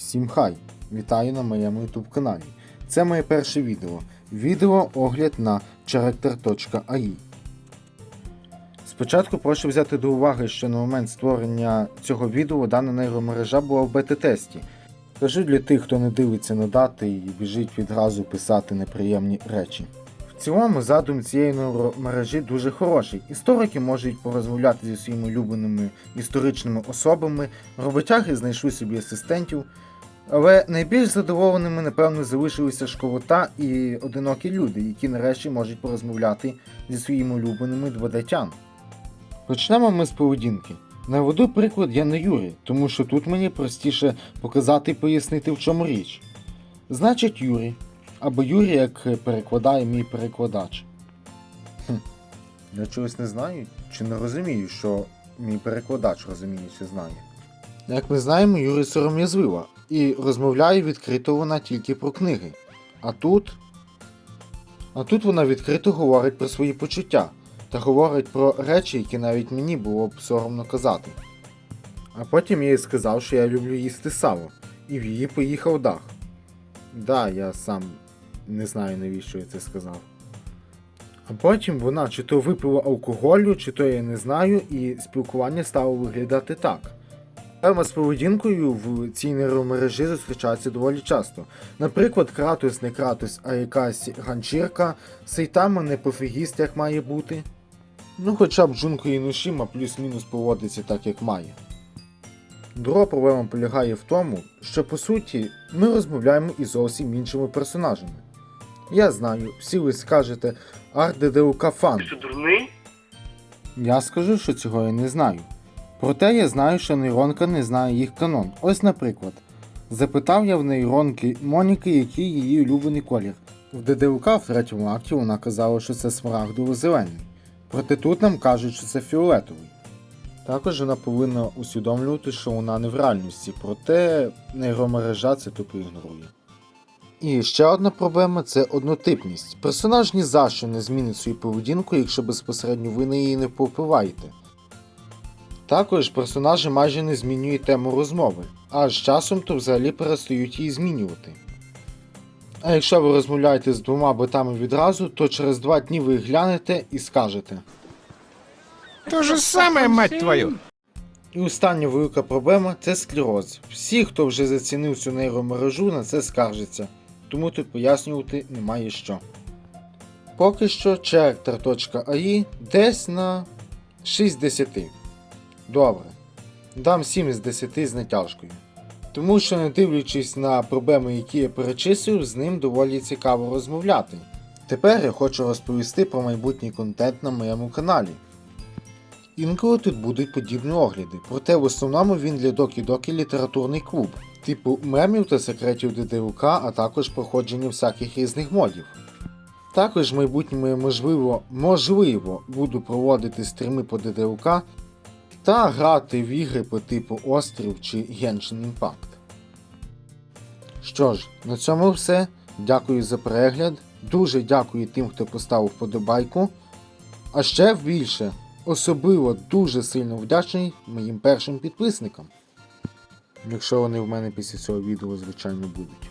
Всім хай! Вітаю на моєму YouTube каналі. Це моє перше відео. Відео огляд на character.ai. Спочатку прошу взяти до уваги, що на момент створення цього відео дана нейромережа була в бета-тесті. Кажу для тих, хто не дивиться на дати і біжить відразу писати неприємні речі. Цілому задум цієї нейромережі дуже хороший. Історики можуть порозмовляти зі своїми улюбленими історичними особами, роботяги знайшли собі асистентів. Але найбільш задоволеними, напевно, залишилися школота і одинокі люди, які нарешті можуть порозмовляти зі своїми улюбленими дводетян. Почнемо ми з поведінки. Наведу приклад я не Юрій, тому що тут мені простіше показати і пояснити, в чому річ. Значить, Юрій, або Юрій, як перекладає мій перекладач. Хм. Я чогось не знаю чи не розумію, що мій перекладач розуміє чи знає. Як ми знаємо, Юрій сором'язлива, і розмовляє відкрито вона тільки про книги. А тут. А тут вона відкрито говорить про свої почуття та говорить про речі, які навіть мені було б соромно казати. А потім я їй сказав, що я люблю їсти сало, і в її поїхав дах. Да, я сам не знаю, навіщо я це сказав. А потім вона чи то випила алкоголю, чи то я не знаю, і спілкування стало виглядати так. Тема з поведінкою в цій нейромережі зустрічається доволі часто. Наприклад, Кратус не Кратус, а якась ганчірка, Сейтама не пофігіст, як має бути. Ну, хоча б Джунко і Нушіма плюс-мінус поводиться так, як має. Друга проблема полягає в тому, що по суті ми розмовляємо із зовсім іншими персонажами. Я знаю, всі ви скажете Ардедеука фан. Ти що дурний? Я скажу, що цього я не знаю. Проте я знаю, що нейронка не знає їх канон. Ось, наприклад, запитав я в нейронки Моніки, який її улюблений колір. В ДДУК в третьому акті вона казала, що це смарагдово-зелений. Проте тут нам кажуть, що це фіолетовий. Також вона повинна усвідомлювати, що вона не в реальності, проте нейромережа це тупо ігнорує. І ще одна проблема це однотипність. Персонаж ні за що не змінить свою поведінку, якщо безпосередньо ви на її не повпливаєте. Також персонажі майже не змінюють тему розмови, а з часом то взагалі перестають її змінювати. А якщо ви розмовляєте з двома ботами відразу, то через два дні ви глянете і скажете. То же самое, мать твою! І остання велика проблема це склероз. Всі, хто вже зацінив цю нейромережу, на це скаржаться, тому тут пояснювати немає що. Поки що character.ai десь на 6 з 10. Добре. Дам 7 з 10 з натяжкою. Тому що, не дивлячись на проблеми, які я перечислив, з ним доволі цікаво розмовляти. Тепер я хочу розповісти про майбутній контент на моєму каналі. Інколи тут будуть подібні огляди, проте в основному він для докі-докі літературний клуб, типу мемів та секретів ДДУК, а також проходження всяких різних модів. Також в майбутньому я можливо, можливо, буду проводити стріми по ДДУК та грати в ігри по типу Острів чи Genshin Impact. Що ж, на цьому все. Дякую за перегляд. Дуже дякую тим, хто поставив вподобайку. А ще більше, особливо дуже сильно вдячний моїм першим підписникам. Якщо вони в мене після цього відео, звичайно, будуть.